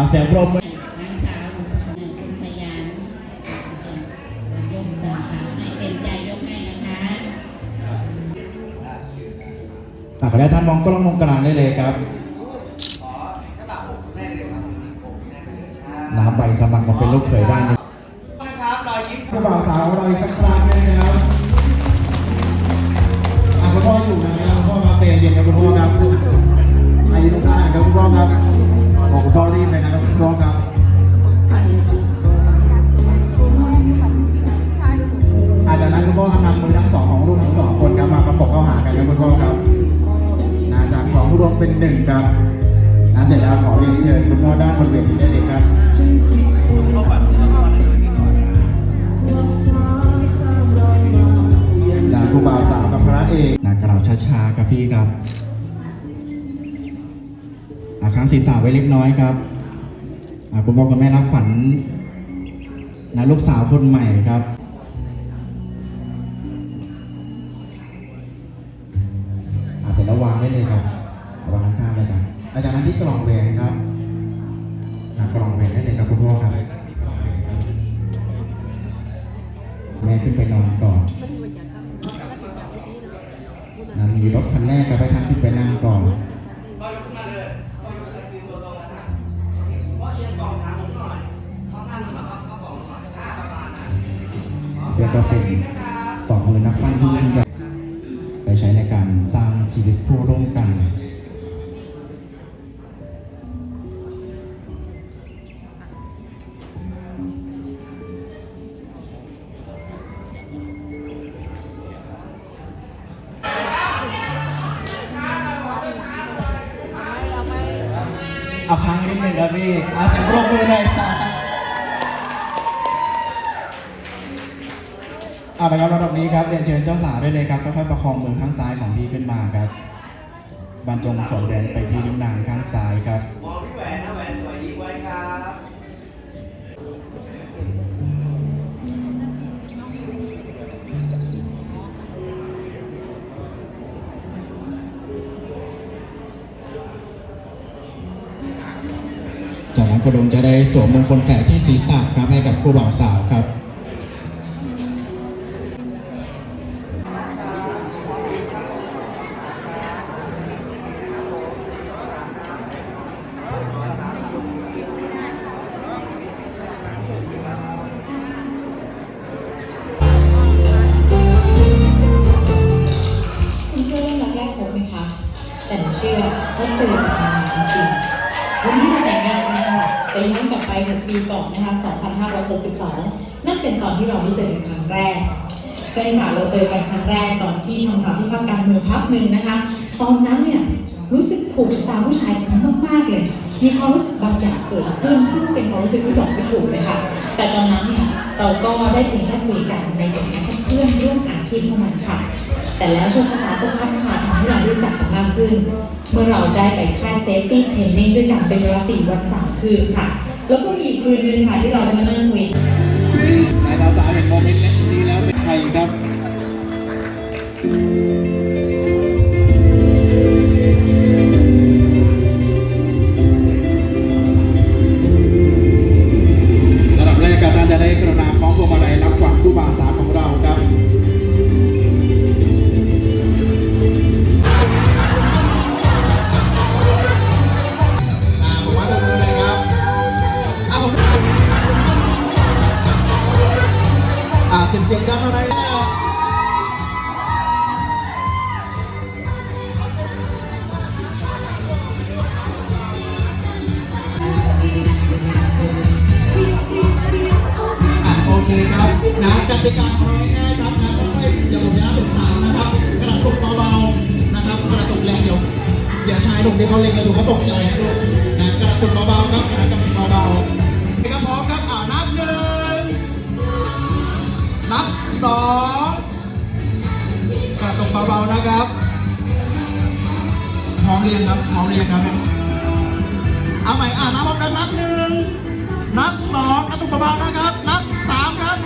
อ่าเสียงปรบมือนางสาวคุณพยานยกสาขาให้เต็มใจยกให้นะคะอ่าขออนุญาตท่านมองกล้องมองกลางได้เลยครับน้ำใบสมัครมาเป็นลูกเขยได้เลยผู้บ่าวสาวเราอีกสักครั้งหนึงนะครับอ่าคุณพ่ออยู่นะครับคุณพ่อมาเตะเย็นครับคุณพ่อ ครับนะเสร็จแล้วขอเรียนเชิญคุณพ่อด้านบนเวทีได้เลยครับดาครูบาสาวกับพระเอกนะกล่าวช้าๆครับพี่ครับอาค้างศีรษะไว้เล็กน้อยครับอาคุณพ่อคุณแม่รับขวัญนะลูกสาวคนใหม่ครับ กล่องแหวนครับกล่องแหวนได้เลยครับคุณพ่อครับแม่ขึ้นไปนอนก่อนนะมีรถคันแรกกับไปทางที่ไปนั่งก่อนเพื่อก็เป็นสองมือนักปั้นที่ยิ่งใหญ่ไปใช้ในการสร้างชีวิตผู้ร่วมกัน เอาค้างนิดนึงครับพี่อาเสียงปรบมือเลยครับเอาละครับระดับนี้ครับเรียนเชิญเจ้าสาวได้เลยครับค่อยๆประคองมือข้างซ้ายของพี่ขึ้นมาครับบรรจงสองแดนไปที่นิ้วนางข้างซ้ายครับมองพี่แหวนนะแหวนสวย จากนั้นคุณลุงจะได้สวมมงคลแฝกที่ศีรษะครับให้กับคู่บ่าวสาวครับคุณเชื่อเรื่องรักแรกพบไหมคะ แต่หนูเชื่อว่าเจอกันมาจริงๆวันนี้ แต่ย้อนกลับไป 6 ปีก่อนนะคะ 2562 นั่นเป็นตอนที่เราได้เจอกันครั้งแรกใช่ค่ะเราเจอกันครั้งแรกตอนที่ทำข่าวที่ภาคการเมืองพักหนึ่งนะคะ ตอนนั้นเนี่ยรู้สึกถูกชะตาผู้ชายคนนั้นมากๆเลย มีความรู้สึกบางอย่างเกิดขึ้น ซึ่งเป็นความรู้สึกที่บอกไม่ถูกเลยค่ะ แต่ตอนนั้นเนี่ยเราก็ได้เพียงแค่คุยกันในฐานะเพื่อนร่วมอาชีพเท่านั้นค่ะ แต่แล้วโชคชะตาก็พัดพาทำให้เรารู้จักกัน มากขึ้น เมื่อเราได้ไปค่าเซฟตี้เทรนนิ่งด้วยกันเป็นเวลาสี่วันสามคืนค่ะ แล้วก็มีอีกคืนนึงค่ะที่เราได้มานั่งคุยนายสาวเห็นโมเมนต์นี้แล้วเป็นใครครับ สียงเสียงกันอะไรเนี่ยอะโอเคครับนะกติกาของเราง่ายครับนะค่อยๆเดี๋ยวผมจะนับถึงสามนะครับกระตุกเบาๆนะครับกระตุกแรงเดี๋ยวอย่าชายหนุ่มที่เขาเล็งกันดูเขาตกใจนะลูกนะกระตุกเบาๆครับกระตุกเบาๆ เบาๆนะครับพร้อมเรียนครับพร้อมเรียนครับเอาใหม่อ่านับพร้อมกันนับหนึ่งนับสองกระตุกเบาๆนะครับ นับสามครับ